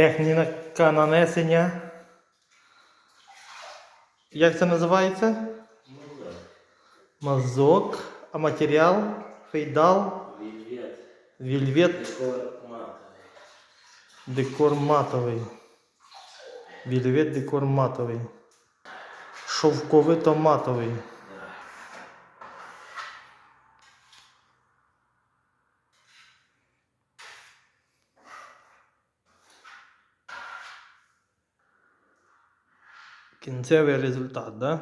Техніка нанесення. Як це називається? Мазок. А матеріал? Фейдал. Вільвет. Вільвет. Декор матовий. Вільвет декор матовий. Шовковито матовий. كنتاوي الريزلتات ده